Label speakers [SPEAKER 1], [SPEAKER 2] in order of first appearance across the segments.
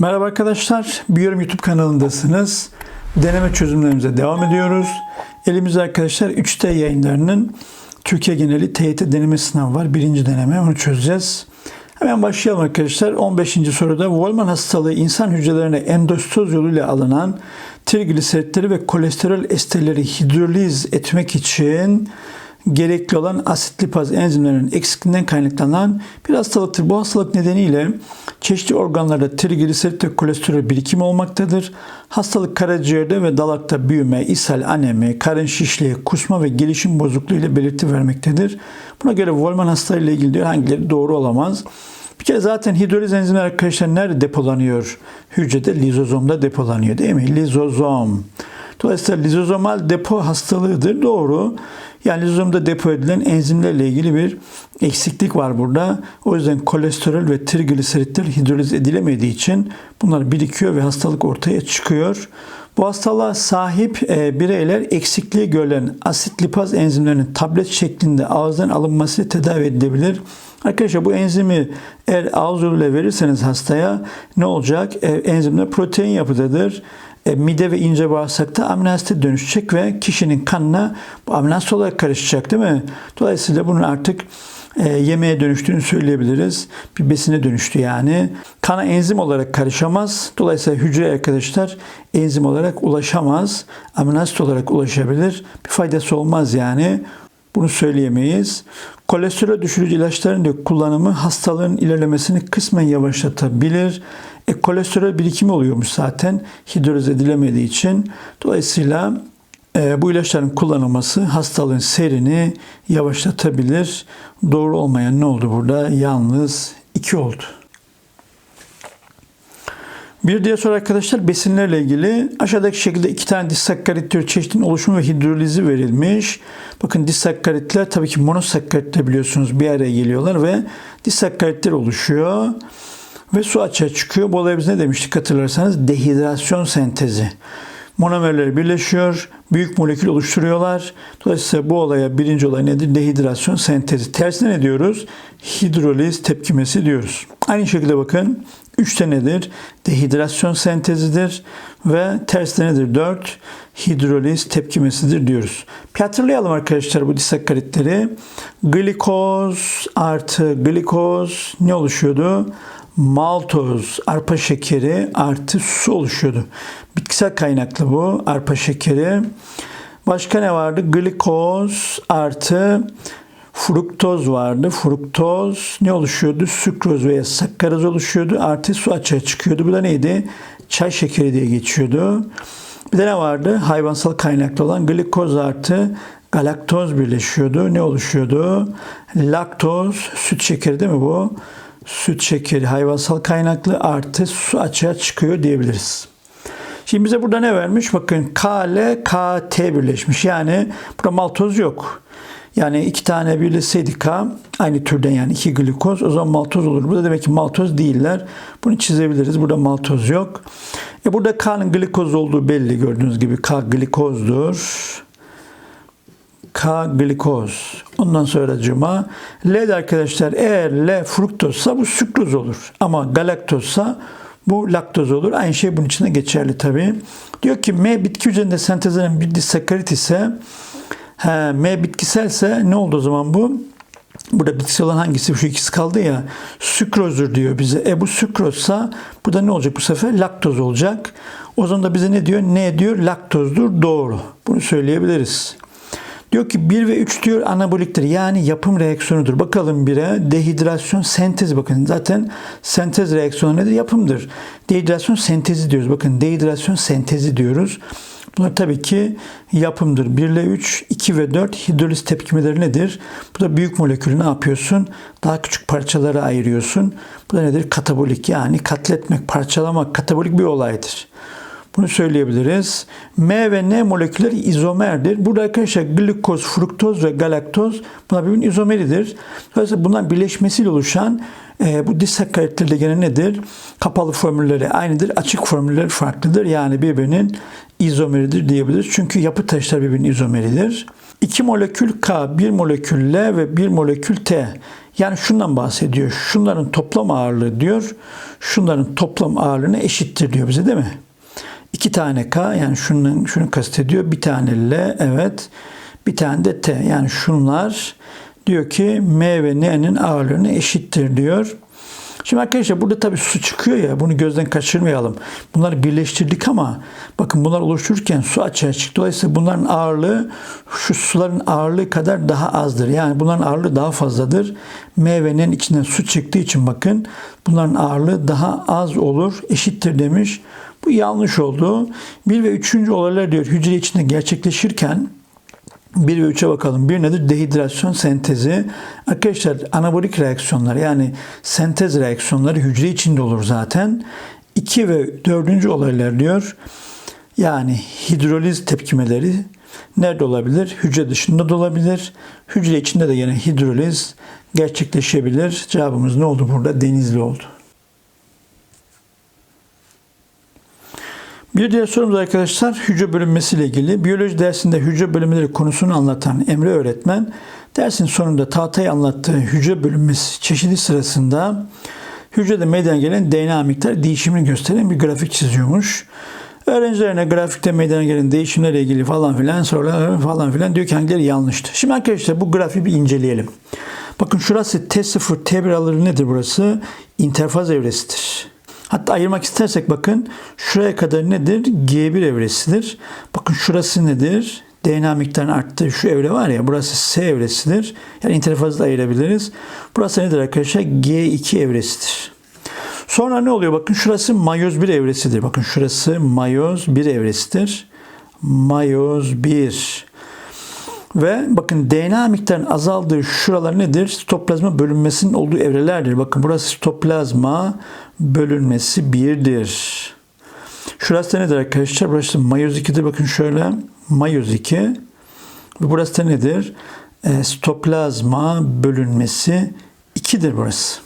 [SPEAKER 1] Merhaba arkadaşlar, Biyorum YouTube kanalındasınız. Deneme çözümlerimize devam ediyoruz. Elimizde arkadaşlar 3T yayınlarının Türkiye geneli TYT deneme sınavı var. Birinci deneme, onu çözeceğiz. Hemen başlayalım arkadaşlar. 15. soruda Wolman hastalığı insan hücrelerine endostoz yoluyla alınan trigliseritleri ve kolesterol esterleri hidroliz etmek için gerekli olan asit lipaz enzimlerinin eksikliğinden kaynaklanan bir hastalıktır. Bu hastalık nedeniyle çeşitli organlarda trigliserit kolesterol birikimi olmaktadır. Hastalık karaciğerde ve dalakta büyüme, ishal, anemi, karın şişliği, kusma ve gelişim bozukluğu ile belirti vermektedir. Buna göre Wolman hastalığı ile ilgili diyor hangileri doğru olamaz. Bir kere zaten hidroliz enzimleri arkadaşlar nerede depolanıyor? Hücrede lizozomda depolanıyor değil mi? Lizozom. Dolayısıyla lizozomal depo hastalığıdır. Doğru. Yani lizozomda depo edilen enzimlerle ilgili bir eksiklik var burada. O yüzden kolesterol ve trigliseritler hidroliz edilemediği için bunlar birikiyor ve hastalık ortaya çıkıyor. Bu hastalığa sahip e, bireyler eksikliği görülen asit lipaz enzimlerinin tablet şeklinde ağızdan alınması tedavi edilebilir. Arkadaşlar bu enzimi eğer ağız yoluyla verirseniz hastaya ne olacak? E, enzimler protein yapıdadır. E, mide ve ince bağırsakta amino asite dönüşecek ve kişinin kanına asit olarak karışacak değil mi? Dolayısıyla bunun artık e, yemeğe dönüştüğünü söyleyebiliriz. Bir besine dönüştü yani. Kana enzim olarak karışamaz. Dolayısıyla hücre arkadaşlar enzim olarak ulaşamaz. Amino asit olarak ulaşabilir. Bir faydası olmaz yani. Bunu söyleyemeyiz. Kolesterol düşürücü ilaçların da kullanımı hastalığın ilerlemesini kısmen yavaşlatabilir. E, kolesterol birikimi oluyormuş zaten hidroliz edilemediği için. Dolayısıyla e, bu ilaçların kullanılması hastalığın seyrini yavaşlatabilir. Doğru olmayan ne oldu burada? Yalnız 2 oldu. Bir diğer soru arkadaşlar besinlerle ilgili aşağıdaki şekilde iki tane disakkarit türü çeşidinin oluşumu ve hidrolizi verilmiş. Bakın disakkaritler tabii ki monosakkaritler biliyorsunuz bir araya geliyorlar ve disakkaritler oluşuyor. Ve su açığa çıkıyor. Bu olaya biz ne demiştik hatırlarsanız? Dehidrasyon sentezi. Monomerler birleşiyor, büyük molekül oluşturuyorlar. Dolayısıyla bu olaya birinci olay nedir? Dehidrasyon sentezi. Tersine ne diyoruz? Hidroliz tepkimesi diyoruz. Aynı şekilde bakın 3'te nedir? Dehidrasyon sentezidir ve terste nedir? 4 hidroliz tepkimesidir diyoruz. Bir hatırlayalım arkadaşlar bu disakkaritleri. Glikoz artı glikoz ne oluşuyordu? Maltoz, arpa şekeri artı su oluşuyordu. Bitkisel kaynaklı bu arpa şekeri. Başka ne vardı? Glikoz artı fruktoz vardı. Fruktoz ne oluşuyordu? Sükroz veya sakkaroz oluşuyordu. Artı su açığa çıkıyordu. Bu da neydi? Çay şekeri diye geçiyordu. Bir de ne vardı? Hayvansal kaynaklı olan glikoz artı galaktoz birleşiyordu. Ne oluşuyordu? Laktoz, süt şekeri değil mi bu? Süt şekeri hayvansal kaynaklı artı su açığa çıkıyor diyebiliriz. Şimdi bize burada ne vermiş? Bakın K ile KT birleşmiş. Yani burada maltoz yok. Yani iki tane birleşseydi K aynı türden yani iki glikoz o zaman maltoz olur. Burada demek ki maltoz değiller. Bunu çizebiliriz. Burada maltoz yok. E burada K'nın glikoz olduğu belli gördüğünüz gibi K glikozdur. K glikoz. Ondan sonra cuma L de arkadaşlar eğer L fruktozsa bu sükroz olur. Ama galaktozsa bu laktoz olur. Aynı şey bunun içinde geçerli tabi. Diyor ki M bitki hücresinde sentezlenen bir disakkarit ise he, M bitkiselse ne oldu o zaman bu? Burada bitkisel olan hangisi? Şu ikisi kaldı ya. Sükrozdur diyor bize. E bu sükrozsa bu da ne olacak bu sefer? Laktoz olacak. O zaman da bize ne diyor? Ne diyor? Laktozdur. Doğru. Bunu söyleyebiliriz. Diyor ki 1 ve 3 diyor anaboliktir. Yani yapım reaksiyonudur. Bakalım 1'e dehidrasyon sentez bakın. Zaten sentez reaksiyonu nedir? Yapımdır. Dehidrasyon sentezi diyoruz. Bakın dehidrasyon sentezi diyoruz. Bunlar tabii ki yapımdır. 1 ile 3, 2 ve 4 hidroliz tepkimeleri nedir? Bu da büyük molekülü ne yapıyorsun? Daha küçük parçalara ayırıyorsun. Bu da nedir? Katabolik yani katletmek, parçalamak katabolik bir olaydır. Bunu söyleyebiliriz. M ve N molekülleri izomerdir. Burada arkadaşlar glikoz, fruktoz ve galaktoz bunlar birbirinin izomeridir. Dolayısıyla bunlar birleşmesiyle oluşan e, bu disakkaritler de gene nedir? Kapalı formülleri aynıdır. Açık formülleri farklıdır. Yani birbirinin izomeridir diyebiliriz. Çünkü yapı taşlar birbirinin izomeridir. 2 molekül K, 1 molekül L ve 1 molekül T. Yani şundan bahsediyor. Şunların toplam ağırlığı diyor. Şunların toplam ağırlığına eşittir diyor bize değil mi? İki tane K yani şunun, şunu kastediyor. Bir tane L evet. Bir tane de T. Yani şunlar diyor ki M ve N'nin ağırlığına eşittir diyor. Şimdi arkadaşlar burada tabii su çıkıyor ya bunu gözden kaçırmayalım. Bunları birleştirdik ama bakın bunlar oluştururken su açığa çıktı. Dolayısıyla bunların ağırlığı şu suların ağırlığı kadar daha azdır. Yani bunların ağırlığı daha fazladır. M ve N'nin içinden su çıktığı için bakın bunların ağırlığı daha az olur. Eşittir demiş. Bu yanlış oldu. Bir ve üçüncü olaylar diyor hücre içinde gerçekleşirken 1 ve 3'e bakalım. Bir nedir? Dehidrasyon sentezi. Arkadaşlar anabolik reaksiyonlar yani sentez reaksiyonları hücre içinde olur zaten. 2 ve 4. olaylar diyor. Yani hidroliz tepkimeleri nerede olabilir? Hücre dışında da olabilir. Hücre içinde de yine hidroliz gerçekleşebilir. Cevabımız ne oldu burada? Denizli oldu. Bir diğer sorumuz arkadaşlar hücre bölünmesi ile ilgili. Biyoloji dersinde hücre bölünmeleri konusunu anlatan Emre öğretmen dersin sonunda tahtaya anlattığı hücre bölünmesi çeşidi sırasında hücrede meydana gelen DNA miktar değişimini gösteren bir grafik çiziyormuş. Öğrencilerine grafikte meydana gelen değişimlerle ilgili falan filan sorular falan filan diyor ki hangileri yanlıştı. Şimdi arkadaşlar bu grafiği bir inceleyelim. Bakın şurası T0, T1 araları nedir burası? İnterfaz evresidir. Hatta ayırmak istersek bakın şuraya kadar nedir? G1 evresidir. Bakın şurası nedir? DNA miktarının arttığı şu evre var ya burası S evresidir. Yani interfazı da ayırabiliriz. Burası nedir arkadaşlar? G2 evresidir. Sonra ne oluyor? Bakın şurası mayoz 1 evresidir. Bakın şurası mayoz 1 evresidir. Mayoz 1. Ve bakın DNA miktarının azaldığı şuralar nedir? Sitoplazma bölünmesinin olduğu evrelerdir. Bakın burası sitoplazma bölünmesi 1'dir. Şurası da nedir arkadaşlar? Burası mayoz 2'dir. Bakın şöyle mayoz 2. Ve burası da nedir? E, sitoplazma bölünmesi 2'dir burası.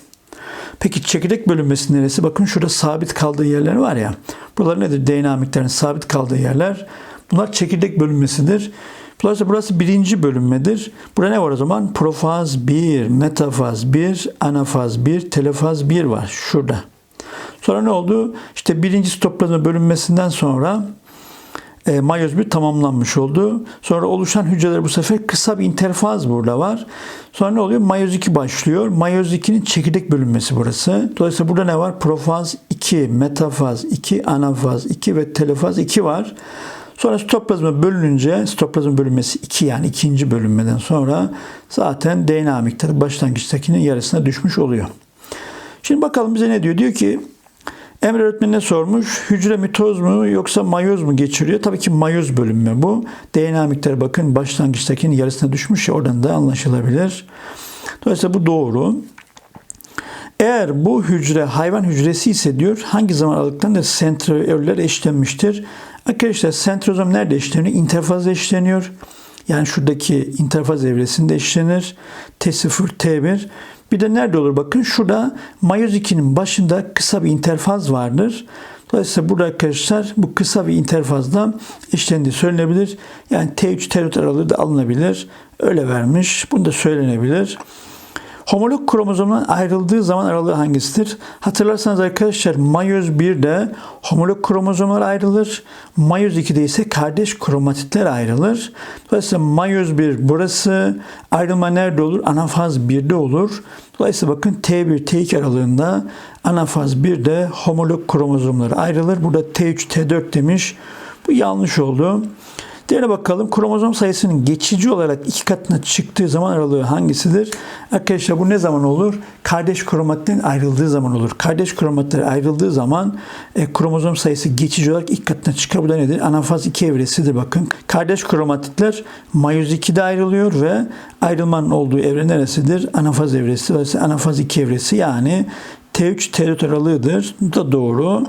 [SPEAKER 1] Peki çekirdek bölünmesi neresi? Bakın şurada sabit kaldığı yerler var ya. Buralar nedir? DNA miktarının sabit kaldığı yerler. Bunlar çekirdek bölünmesidir. Dolayısıyla burası birinci bölünmedir. Burada ne var o zaman? Profaz 1, metafaz 1, anafaz 1, telefaz 1 var şurada. Sonra ne oldu? İşte birinci sitoplazma bölünmesinden sonra e, mayoz 1 tamamlanmış oldu. Sonra oluşan hücreler bu sefer kısa bir interfaz burada var. Sonra ne oluyor? Mayoz 2 başlıyor. Mayoz 2'nin çekirdek bölünmesi burası. Dolayısıyla burada ne var? Profaz 2, metafaz 2, anafaz 2 ve telefaz 2 var. Sonra sitoplazma bölününce, sitoplazma bölünmesi 2 yani ikinci bölünmeden sonra zaten DNA miktarı başlangıçtakinin yarısına düşmüş oluyor. Şimdi bakalım bize ne diyor? Diyor ki Emre öğretmenine sormuş. Hücre mitoz mu yoksa mayoz mu geçiriyor? Tabii ki mayoz bölünme bu. DNA miktarı bakın başlangıçtakinin yarısına düşmüş ya oradan da anlaşılabilir. Dolayısıyla bu doğru. Eğer bu hücre hayvan hücresi ise diyor hangi zaman aralıklarında sentrioller eşlenmiştir? Arkadaşlar sentrozom nerede işleniyor? İnterfazda işleniyor. Yani şuradaki interfaz evresinde işlenir. T0, T1. Bir de nerede olur? Bakın şurada mayoz 2'nin başında kısa bir interfaz vardır. Dolayısıyla burada arkadaşlar bu kısa bir interfazda işlendiği söylenebilir. Yani T3, T4 aralığı da alınabilir. Öyle vermiş. Bunu da söylenebilir. Homolog kromozomdan ayrıldığı zaman aralığı hangisidir? Hatırlarsanız arkadaşlar mayoz 1'de homolog kromozomlar ayrılır. Mayoz 2'de ise kardeş kromatitler ayrılır. Dolayısıyla mayoz 1 burası. Ayrılma nerede olur? Anafaz 1'de olur. Dolayısıyla bakın T1 T2 aralığında anafaz 1'de homolog kromozomlar ayrılır. Burada T3 T4 demiş. Bu yanlış oldu. Diğerine bakalım. Kromozom sayısının geçici olarak iki katına çıktığı zaman aralığı hangisidir? Arkadaşlar bu ne zaman olur? Kardeş kromatlerin ayrıldığı zaman olur. Kardeş kromatler ayrıldığı zaman e, kromozom sayısı geçici olarak iki katına çıkar. Bu da nedir? Anafaz 2 evresidir bakın. Kardeş kromatitler mayoz 2'de ayrılıyor ve ayrılmanın olduğu evre neresidir? Anafaz evresi. Anafaz 2 evresi yani T3 T4 aralığıdır. Bu da doğru.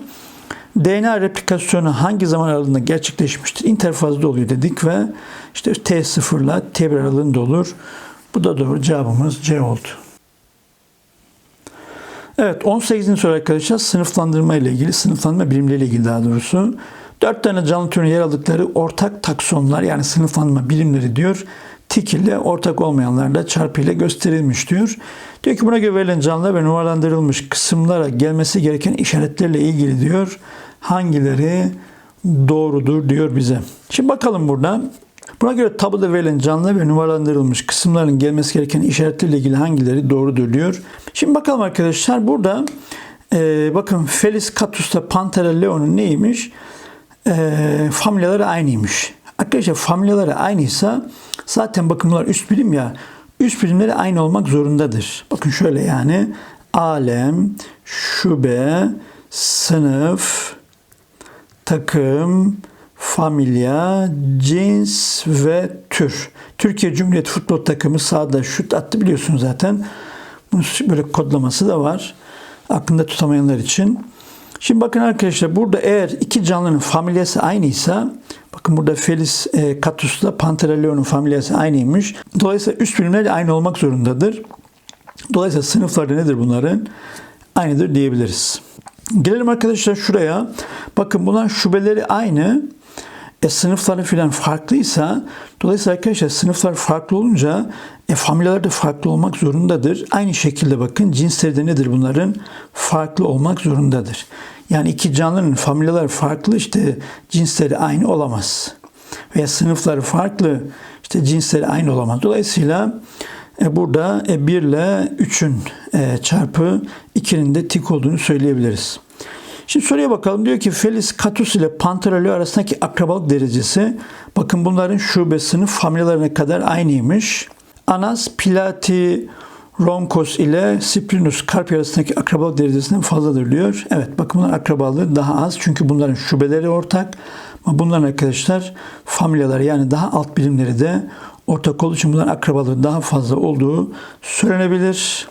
[SPEAKER 1] DNA replikasyonu hangi zaman aralığında gerçekleşmiştir? İnterfazda oluyor dedik ve işte T0 ile T1 aralığında olur. Bu da doğru. Cevabımız C oldu. Evet 18. soru arkadaşlar sınıflandırma ile ilgili, sınıflandırma birimleri ile ilgili daha doğrusu. Dört tane canlı türüne yer aldıkları ortak taksonlar yani sınıflandırma birimleri diyor. tik ile ortak olmayanlar da çarpı ile gösterilmiş diyor. Diyor ki buna göre verilen canlılar ve numaralandırılmış kısımlara gelmesi gereken işaretlerle ilgili diyor. Hangileri doğrudur diyor bize. Şimdi bakalım burada. Buna göre tabuda verilen canlı ve numaralandırılmış kısımların gelmesi gereken işaretlerle ilgili hangileri doğrudur diyor. Şimdi bakalım arkadaşlar burada e, bakın Felis catus'ta Panthera leon'un neymiş? E, familyaları aynıymış. Arkadaşlar familyaları aynıysa zaten bakın bunlar üst birim ya üst birimleri aynı olmak zorundadır. Bakın şöyle yani alem, şube, sınıf, takım, familya, cins ve tür. Türkiye Cumhuriyeti Futbol Takımı sahada şut attı biliyorsunuz zaten. Bunun böyle kodlaması da var. Aklında tutamayanlar için. Şimdi bakın arkadaşlar burada eğer iki canlının familyası aynıysa bakın burada Felis e, Catus'la Panthera leon'un familyası aynıymış. Dolayısıyla üst birimler de aynı olmak zorundadır. Dolayısıyla sınıfları nedir bunların? Aynıdır diyebiliriz. Gelelim arkadaşlar şuraya. Bakın bunlar şubeleri aynı. E, sınıfları filan farklıysa dolayısıyla arkadaşlar sınıflar farklı olunca e, familyalar da farklı olmak zorundadır. Aynı şekilde bakın cinsleri de nedir bunların? Farklı olmak zorundadır. Yani iki canlının familyalar farklı işte cinsleri aynı olamaz. Veya sınıfları farklı işte cinsleri aynı olamaz. Dolayısıyla e, burada e, 1 ile 3'ün e, çarpı 2'nin de tik olduğunu söyleyebiliriz. Şimdi soruya bakalım. Diyor ki Felis Catus ile Panterolio arasındaki akrabalık derecesi bakın bunların şube sınıf familyalarına kadar aynıymış. Anas Pilati Ronkos ile Cyprinus Carpi arasındaki akrabalık derecesinden fazladır diyor. Evet bakın bunların akrabalığı daha az çünkü bunların şubeleri ortak. Ama bunların arkadaşlar familyaları yani daha alt birimleri de ortak olduğu için bunların akrabalığı daha fazla olduğu söylenebilir.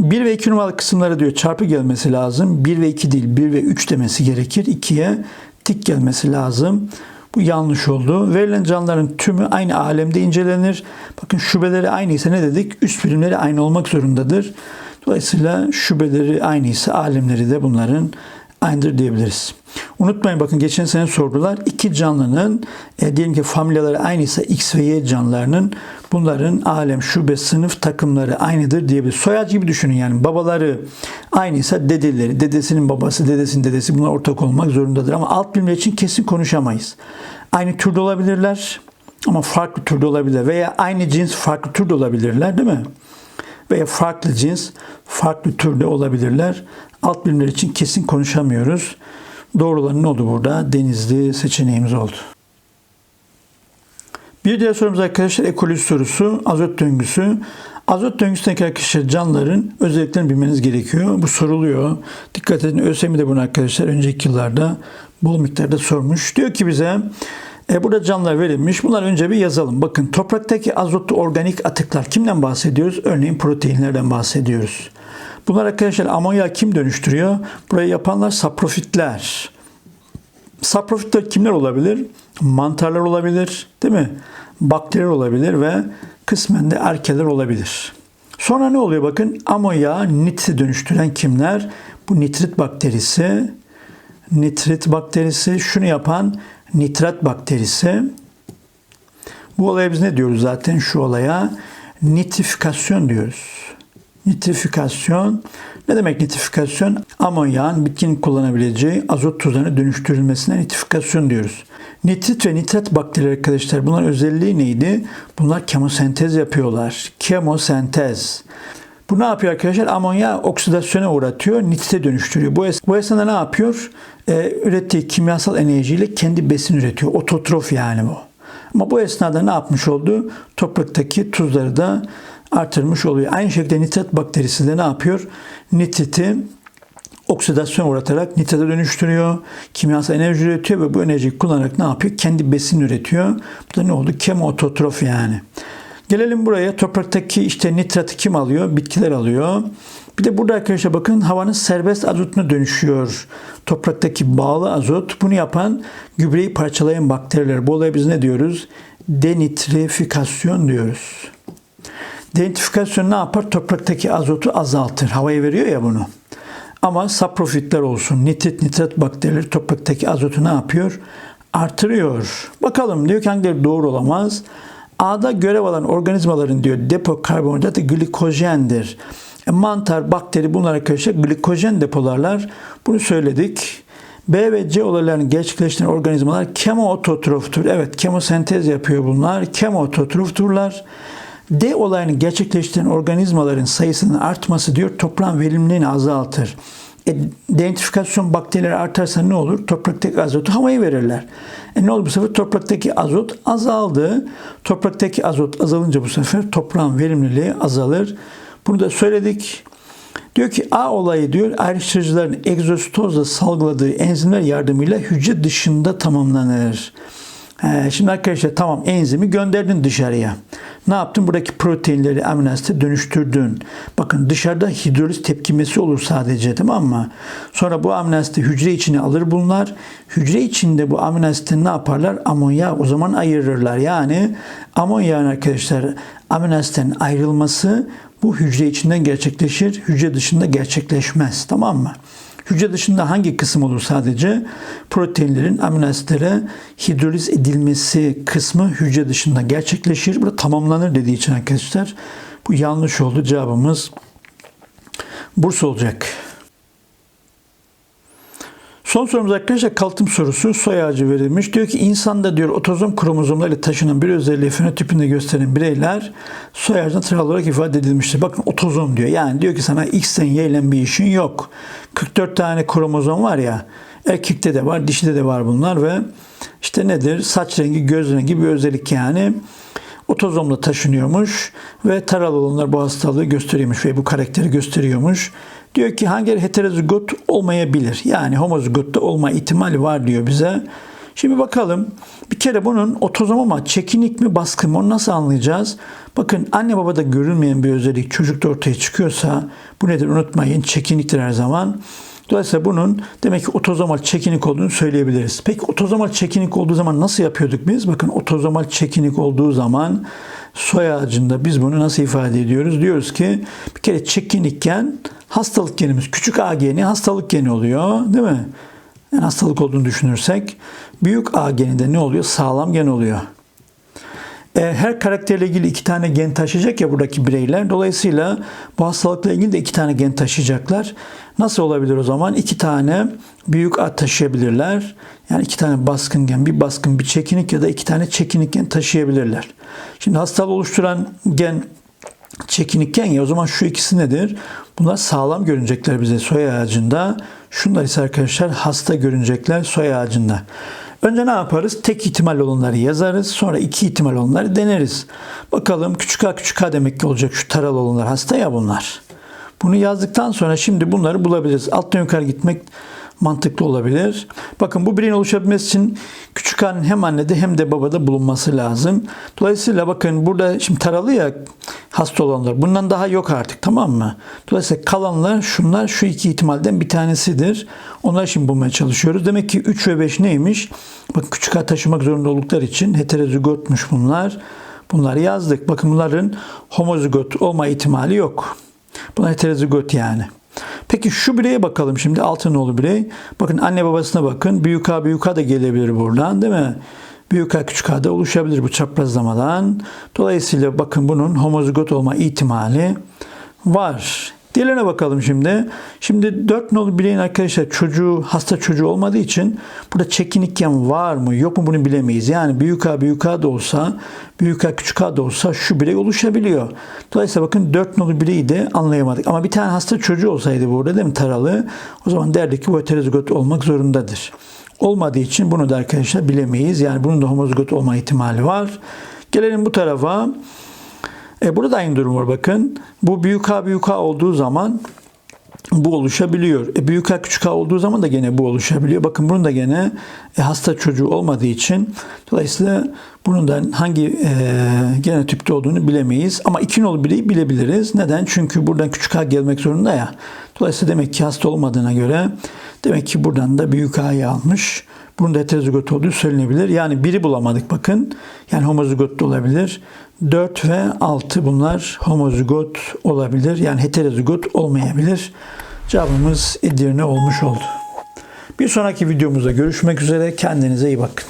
[SPEAKER 1] 1 ve 2 numaralı kısımlara diyor çarpı gelmesi lazım. 1 ve 2 değil 1 ve 3 demesi gerekir. 2'ye tik gelmesi lazım. Bu yanlış oldu. Verilen canlıların tümü aynı alemde incelenir. Bakın şubeleri aynıysa ne dedik? Üst birimleri aynı olmak zorundadır. Dolayısıyla şubeleri aynıysa alemleri de bunların aynıdır diyebiliriz. Unutmayın bakın geçen sene sordular. İki canlının e, diyelim ki familyaları aynıysa X ve Y canlılarının bunların alem, şube, sınıf takımları aynıdır diyebiliriz. Soyad gibi düşünün yani babaları aynıysa dedeleri, dedesinin babası, dedesinin dedesi bunlar ortak olmak zorundadır. Ama alt bilimler için kesin konuşamayız. Aynı türde olabilirler ama farklı türde olabilirler veya aynı cins farklı türde olabilirler değil mi? Veya farklı cins farklı türde olabilirler. Alt bilimler için kesin konuşamıyoruz. Doğru olan ne oldu burada? Denizli seçeneğimiz oldu. Bir diğer sorumuz arkadaşlar ekoloji sorusu. Azot döngüsü. Azot döngüsündeki arkadaşlar canlıların özelliklerini bilmeniz gerekiyor. Bu soruluyor. Dikkat edin ÖSYM de bunu arkadaşlar önceki yıllarda bol miktarda sormuş. Diyor ki bize e, burada canlılar verilmiş. Bunları önce bir yazalım. Bakın topraktaki azotlu organik atıklar kimden bahsediyoruz? Örneğin proteinlerden bahsediyoruz. Bunlar arkadaşlar amonya kim dönüştürüyor? Burayı yapanlar saprofitler. Saprofitler kimler olabilir? Mantarlar olabilir, değil mi? Bakteriler olabilir ve kısmen de erkeler olabilir. Sonra ne oluyor bakın? Amonya nitrite dönüştüren kimler? Bu nitrit bakterisi, nitrit bakterisi, şunu yapan nitrat bakterisi. Bu olaya biz ne diyoruz zaten şu olaya? Nitrifikasyon diyoruz. Nitrifikasyon ne demek nitrifikasyon? Amonyağın bitkinin kullanabileceği azot tuzlarına dönüştürülmesine nitrifikasyon diyoruz. Nitrit ve nitrat bakterileri arkadaşlar bunların özelliği neydi? Bunlar kemosentez yapıyorlar. Kemosentez. Bu ne yapıyor arkadaşlar? Amonya oksidasyona uğratıyor, nitrite dönüştürüyor. Bu, es- bu esnada ne yapıyor? Ee, ürettiği kimyasal enerjiyle kendi besin üretiyor. Ototrof yani bu. Ama bu esnada ne yapmış oldu? Topraktaki tuzları da artırmış oluyor. Aynı şekilde nitrat bakterisi de ne yapıyor? Nitriti oksidasyon uğratarak nitrate dönüştürüyor. Kimyasal enerji üretiyor ve bu enerjiyi kullanarak ne yapıyor? Kendi besin üretiyor. Bu da ne oldu? Kemototrof yani. Gelelim buraya. Topraktaki işte nitratı kim alıyor? Bitkiler alıyor. Bir de burada arkadaşlar bakın havanın serbest azotuna dönüşüyor. Topraktaki bağlı azot. Bunu yapan gübreyi parçalayan bakteriler. Bu olaya biz ne diyoruz? Denitrifikasyon diyoruz. Denitrifikasyon ne yapar? Topraktaki azotu azaltır. Havaya veriyor ya bunu. Ama saprofitler olsun, nitrit, nitrat bakterileri topraktaki azotu ne yapıyor? Artırıyor. Bakalım diyor ki hangileri doğru olamaz? A'da görev alan organizmaların diyor depo karbonhidratı glikojendir. E, mantar, bakteri bunlar arkadaşlar glikojen depolarlar. Bunu söyledik. B ve C olaylarını gerçekleştiren organizmalar kemoototroftur. Evet kemosentez yapıyor bunlar. Kemoototrofturlar. D olayını gerçekleştiren organizmaların sayısının artması diyor toprağın verimliliğini azaltır. E, denitrifikasyon bakterileri artarsa ne olur? Topraktaki azotu havaya verirler. E ne olur bu sefer? Topraktaki azot azaldı. Topraktaki azot azalınca bu sefer toprağın verimliliği azalır. Bunu da söyledik. Diyor ki A olayı diyor ayrıştırıcıların egzostozla salgıladığı enzimler yardımıyla hücre dışında tamamlanır. He, şimdi arkadaşlar tamam enzimi gönderdin dışarıya. Ne yaptın? Buradaki proteinleri amino dönüştürdün. Bakın dışarıda hidroliz tepkimesi olur sadece tamam mı? Sonra bu amino hücre içine alır bunlar. Hücre içinde bu amino ne yaparlar? Amonya o zaman ayırırlar. Yani amonyağın arkadaşlar amino ayrılması bu hücre içinden gerçekleşir. Hücre dışında gerçekleşmez. Tamam mı? Hücre dışında hangi kısım olur sadece? Proteinlerin amino asitlere hidroliz edilmesi kısmı hücre dışında gerçekleşir. Burada tamamlanır dediği için arkadaşlar bu yanlış oldu. Cevabımız Bursa olacak. Son sorumuz arkadaşlar kalıtım sorusu soy ağacı verilmiş. Diyor ki insanda diyor otozom kromozomlarıyla taşınan bir özelliği fenotipinde gösteren bireyler soy ağacına tıral olarak ifade edilmiştir. Bakın otozom diyor. Yani diyor ki sana X'ten Y bir işin yok. 44 tane kromozom var ya erkekte de var dişide de var bunlar ve işte nedir? Saç rengi, göz rengi bir özellik yani otozomla taşınıyormuş ve taral olanlar bu hastalığı gösteriyormuş ve bu karakteri gösteriyormuş. Diyor ki hangi heterozigot olmayabilir. Yani homozigotta olma ihtimali var diyor bize. Şimdi bakalım bir kere bunun otozom ama çekinik mi baskın mı onu nasıl anlayacağız? Bakın anne babada görülmeyen bir özellik çocukta ortaya çıkıyorsa bu nedir unutmayın çekiniktir her zaman. Dolayısıyla bunun demek ki otozomal çekinik olduğunu söyleyebiliriz. Peki otozomal çekinik olduğu zaman nasıl yapıyorduk biz? Bakın otozomal çekinik olduğu zaman soy ağacında biz bunu nasıl ifade ediyoruz? Diyoruz ki bir kere çekinikken hastalık genimiz küçük A geni hastalık geni oluyor değil mi? Yani hastalık olduğunu düşünürsek büyük A geninde ne oluyor? Sağlam gen oluyor. E, her karakterle ilgili iki tane gen taşıyacak ya buradaki bireyler. Dolayısıyla bu hastalıkla ilgili de iki tane gen taşıyacaklar. Nasıl olabilir o zaman? İki tane büyük A taşıyabilirler. Yani iki tane baskın gen, bir baskın bir çekinik ya da iki tane çekinik gen taşıyabilirler. Şimdi hastalığı oluşturan gen çekinikken ya o zaman şu ikisi nedir? Bunlar sağlam görünecekler bize soy ağacında. Şunlar ise arkadaşlar hasta görünecekler soy ağacında. Önce ne yaparız? Tek ihtimal olanları yazarız. Sonra iki ihtimal olanları deneriz. Bakalım küçük a küçük a demek ki olacak şu taral olanlar. Hasta ya bunlar. Bunu yazdıktan sonra şimdi bunları bulabiliriz. Alttan yukarı gitmek mantıklı olabilir. Bakın bu bireyin oluşabilmesi için küçük A'nın hem annede hem de babada bulunması lazım. Dolayısıyla bakın burada şimdi taralı ya hasta olanlar. Bundan daha yok artık tamam mı? Dolayısıyla kalanlar şunlar şu iki ihtimalden bir tanesidir. Onları şimdi bulmaya çalışıyoruz. Demek ki 3 ve 5 neymiş? Bakın küçük A taşımak zorunda oldukları için heterozigotmuş bunlar. Bunları yazdık. Bakın bunların homozigot olma ihtimali yok. Bunlar heterozigot yani. Peki şu bireye bakalım şimdi Altınoğlu birey. Bakın anne babasına bakın. Büyük A büyük A da gelebilir buradan değil mi? Büyük A küçük A da oluşabilir bu çaprazlamadan. Dolayısıyla bakın bunun homozigot olma ihtimali var. Diğerlerine bakalım şimdi. Şimdi 4 nolu bireyin arkadaşlar çocuğu, hasta çocuğu olmadığı için burada çekinikken var mı yok mu bunu bilemeyiz. Yani büyük A büyük A da olsa, büyük A küçük A da olsa şu birey oluşabiliyor. Dolayısıyla bakın 4 nolu bireyi de anlayamadık. Ama bir tane hasta çocuğu olsaydı burada değil mi taralı? O zaman derdik ki bu heterozigot olmak zorundadır. Olmadığı için bunu da arkadaşlar bilemeyiz. Yani bunun da homozigot olma ihtimali var. Gelelim bu tarafa. E burada da aynı durum var bakın. Bu büyük A büyük A olduğu zaman bu oluşabiliyor. E büyük A küçük A olduğu zaman da gene bu oluşabiliyor. Bakın bunun da gene e, hasta çocuğu olmadığı için dolayısıyla bunun da hangi e, genotipte olduğunu bilemeyiz. Ama iki nolu bireyi bilebiliriz. Neden? Çünkü buradan küçük A gelmek zorunda ya. Dolayısıyla demek ki hasta olmadığına göre demek ki buradan da büyük A'yı almış. Bunun da heterozigot olduğu söylenebilir. Yani biri bulamadık bakın. Yani homozigot da olabilir. 4 ve 6 bunlar homozigot olabilir. Yani heterozigot olmayabilir. Cevabımız Edirne olmuş oldu. Bir sonraki videomuzda görüşmek üzere. Kendinize iyi bakın.